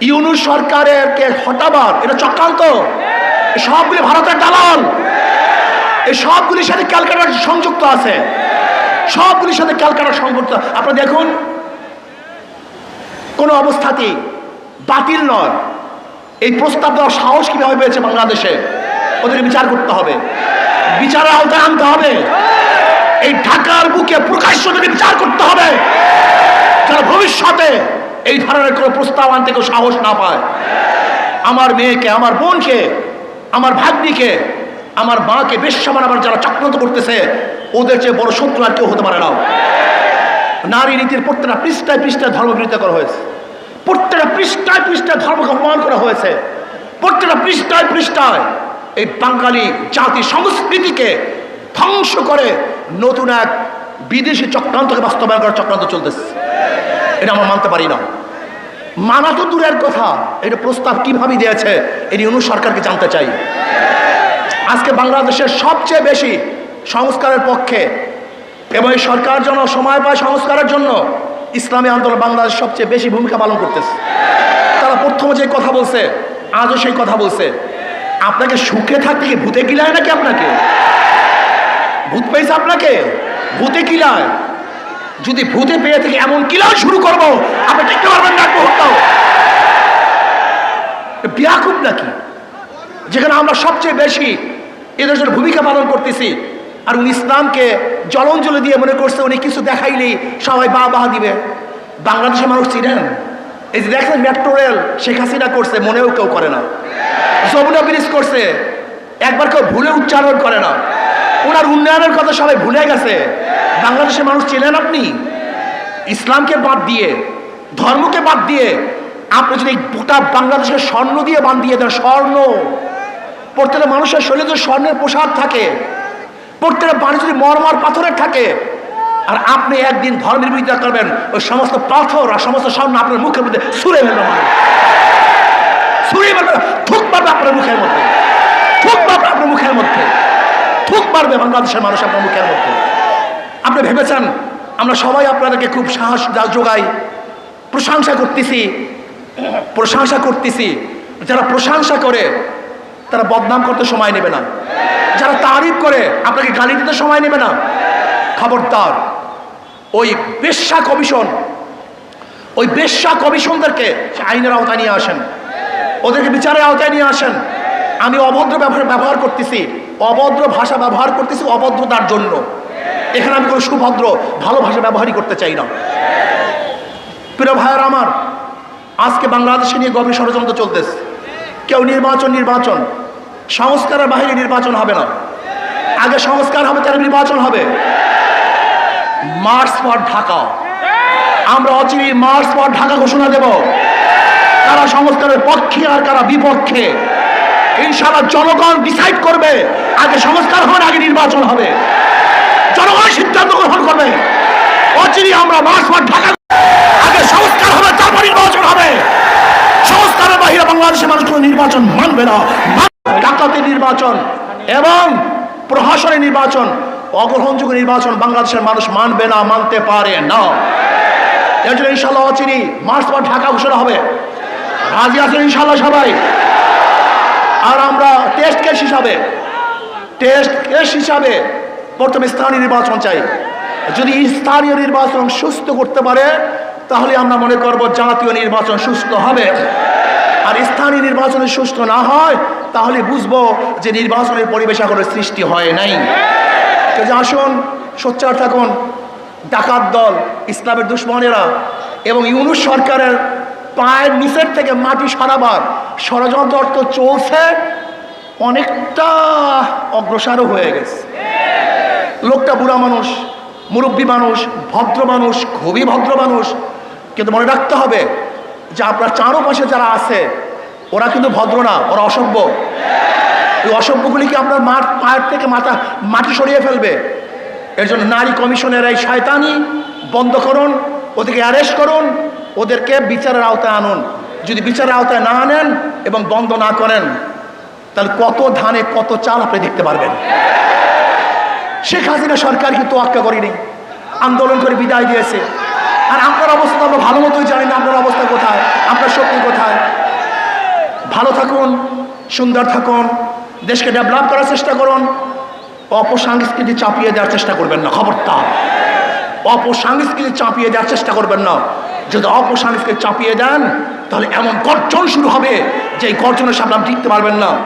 ইউনুস সরকারের কে হটাবার, এটা চক্রান্ত। সবগুলি ভারতের দালাল। এই সবগুলির সাথে ক্যালকাটার সংযুক্ত আছে। সবগুলির সাথে ক্যালকাটার সংযুক্ত। আপনারা দেখুন, কোনো অবস্থাতেই বাতিল নয়। এই প্রস্তাব দেওয়ার সাহস কীভাবে পেয়েছে বাংলাদেশে? ওদের বিচার করতে হবে। বিচারের আওতায় আনতে হবে। এই ঢাকার বুকে প্রকাশ্য বিচার করতে হবে। যারা ভবিষ্যতে এই ধরনের কোনো প্রস্তাব আনতে কেউ সাহস না পায়। আমার মেয়েকে, আমার বোনকে, আমার ভাগ্নিকে, আমার মাকে বেশ্যা বানাবার যারা চক্রান্ত করতেছে, ওদের চেয়ে বড় শত্রু আর কেউ হতে পারে না। নারী নীতির প্রত্যেকটা পৃষ্ঠায় পৃষ্ঠায় ধর্মবিরোধিতা করা হয়েছে। প্রত্যেকটা পৃষ্ঠায় পৃষ্ঠায় ধর্মকে অপমান করা হয়েছে। প্রত্যেকটা পৃষ্ঠায় পৃষ্ঠায় এই বাঙালি জাতি সংস্কৃতিকে ধ্বংস করে নতুন এক বিদেশি চক্রান্তকে বাস্তবায়ন করার চক্রান্ত চলতেছে। এটা আমরা মানতে পারি না। মানা তো দূরের কথা। এটা প্রস্তাব কীভাবে দিয়েছে এটি অনু সরকারকে জানতে চাই। আজকে বাংলাদেশের সবচেয়ে বেশি সংস্কারের পক্ষে এবং এই সরকার যেন সময় পায় সংস্কারের জন্য, ইসলামী আন্দোলন বাংলাদেশ সবচেয়ে বেশি ভূমিকা পালন করতেছে। তারা প্রথমে যে কথা বলছে, আজও সেই কথা বলছে। আপনাকে সুখে থাকতে কি ভূতে কিলায় নাকি আপনাকে? ভূত পেয়েছে আপনাকে? ভূতে কিলায় যদি ভূতে পেয়ে থেকে এমন কিলাও শুরু করব, আপনি দেখতে পারবেন না মুহূর্তও বিয়াকুব নাকি? যেখানে আমরা সবচেয়ে বেশি এদের ভূমিকা পালন করতেছি। আর উনি ইসলামকে জলঞ্জলি দিয়ে মনে করছে, উনি কিছু দেখাইলেই সবাই বা বাহা দিবে। বাংলাদেশের মানুষ চিনেন? এই যে দেখেন, মেট্রো রেল শেখ হাসিনা করছে, মনেও কেউ করে না। যমুনা ব্রিজ করছে, একবার কেউ ভুলে উচ্চারণ করে না। ওনার উন্নয়নের কথা সবাই ভুলে গেছে। বাংলাদেশের মানুষ চেনেন আপনি? ইসলামকে বাদ দিয়ে, ধর্মকে বাদ দিয়ে আপনি যদি গোটা বাংলাদেশের স্বর্ণ দিয়ে বান দিয়ে দেন, স্বর্ণ। প্রত্যেকটা মানুষের শরীরে যদি স্বর্ণের পোশাক থাকে, প্রত্যেকটা বাড়ি যদি মরমর পাথরের থাকে, আর আপনি একদিন ধর্মের বিরোধিতা করবেন, ওই সমস্ত পাথর আর সমস্ত স্বর্ণ আপনার মুখের মধ্যে ছুঁড়ে ফেলবে মানুষ ছুঁড়ে ফেলবে থুক মারবে আপনার মুখের মধ্যে থুক মারবে আপনার মুখের মধ্যে থুক মারবে বাংলাদেশের মানুষ আপনার মুখের মধ্যে। আপনি ভেবেছেন, আমরা সবাই আপনাদেরকে খুব সাহস যোগাই, প্রশংসা করতেছি প্রশংসা করতেছি। যারা প্রশংসা করে, তারা বদনাম করতে সময় নেবে না। যারা তারিফ করে, আপনাকে গালি দিতে সময় নেবে না। খবরদার, ওই বেশ্যা কমিশন, ওই বেশ্যা কমিশনদেরকে আইনের আওতায় নিয়ে আসেন। ওদেরকে বিচারের আওতায় নিয়ে আসেন। আমি অভদ্র ব্যবহার ব্যবহার করতেছি। অভদ্র ভাষা ব্যবহার করতেছি অভদ্রতার জন্য। এখানে আমি কোনো সুভদ্র, ভালো ভাষা ব্যবহারই করতে চাই না। প্রিয় ভাইয়ের আমার, আজকে বাংলাদেশে নিয়ে গভীর ষড়যন্ত্র চলতেছে। কেউ নির্বাচন নির্বাচন। সংস্কারের বাহিরে নির্বাচন হবে না। আগে সংস্কার হবে তার নির্বাচন হবে। March for Dhaka. আমরা অচিরেই মার্চ ফর ঢাকা ঘোষণা দেব। কারা সংস্কারের পক্ষে আর কারা বিপক্ষে। ইনশাআল্লাহ জনগণ ডিসাইড করবে। আগে সংস্কার হবে আগে নির্বাচন হবে। জনগণ সিদ্ধান্ত গ্রহণ করবে। অচিরেই আমরা মার্চ ফর ঢাকা আগে সংস্কার হবে, তারপর নির্বাচন হবে। সংস্কারের বাহিরে বাংলাদেশের মানুষ কোনো নির্বাচন মানবে না। ডাকাতি নির্বাচন এবং প্রহাসনের নির্বাচন, অগ্রহণযোগ্য নির্বাচন বাংলাদেশের মানুষ মানবে না, মানতে পারে না। এর জন্য ইনশাল্লাহ অচিরি মার্চ পর ঢাকা ঘোষণা হবে। রাজি আছেন ইনশাল্লাহ সবাই? আর আমরা টেস্ট কেস হিসাবে টেস্ট কেস হিসাবে প্রথমে স্থানীয় নির্বাচন চাই। যদি স্থানীয় নির্বাচন সুস্থ করতে পারে, তাহলে আমরা মনে করব জাতীয় নির্বাচন সুস্থ হবে। আর স্থানীয় নির্বাচনে সুস্থ না হয়, তাহলে বুঝব যে নির্বাচনের পরিবেশ এখনও সৃষ্টি হয় নাই। যে আসুন, সোচ্চার থাকুন, ডাকাত দল, ইসলামের দুশ্মনেরা এবং ইউনুস সরকারের পায়ের নিচের থেকে মাটি সরাবার ষড়যন্ত্র অর্থ চলছে, অনেকটা অগ্রসরও হয়ে গেছে। লোকটা বুড়া মানুষ, মুরব্বী মানুষ, ভদ্র মানুষ, খুবই ভদ্র মানুষ। কিন্তু মনে রাখতে হবে যে আপনার চারোপাশে যারা আছে, ওরা কিন্তু ভদ্র না, ওরা অসভ্য। এই অসভ্যগুলিকে আপনার মার পায়ের থেকে মাথা, মাটি সরিয়ে ফেলবে? এর জন্য নারী কমিশনের এই শয়তানি বন্ধ করুন ওদেরকে অ্যারেস্ট করুন ওদেরকে বিচারের আওতায় আনুন। যদি বিচারের আওতায় না আনেন এবং বন্ধ না করেন, তাহলে কত ধানে কত চাল আপনি দেখতে পারবেন। শেখ হাসিনা সরকার কিন্তু আক্কা করেনি। আন্দোলন করে বিদায় দিয়েছে। আর আপনার অবস্থা আমরা ভালো মতোই জানি না, আপনার অবস্থা কোথায়, আপনার শক্তি কোথায়। ভালো থাকুন, সুন্দর থাকুন, দেশকে ডেভেলপ করার চেষ্টা করুন। অপসংস্কৃতি চাপিয়ে দেওয়ার চেষ্টা করবেন না, খবরদার। অপসংস্কৃতি চাপিয়ে দেওয়ার চেষ্টা করবেন না। যদি অপসারিফকে চাপিয়ে দেন, তাহলে এমন গর্জন শুরু হবে যে এই গর্জনের সামনে আপনি টিকতে পারবেন না।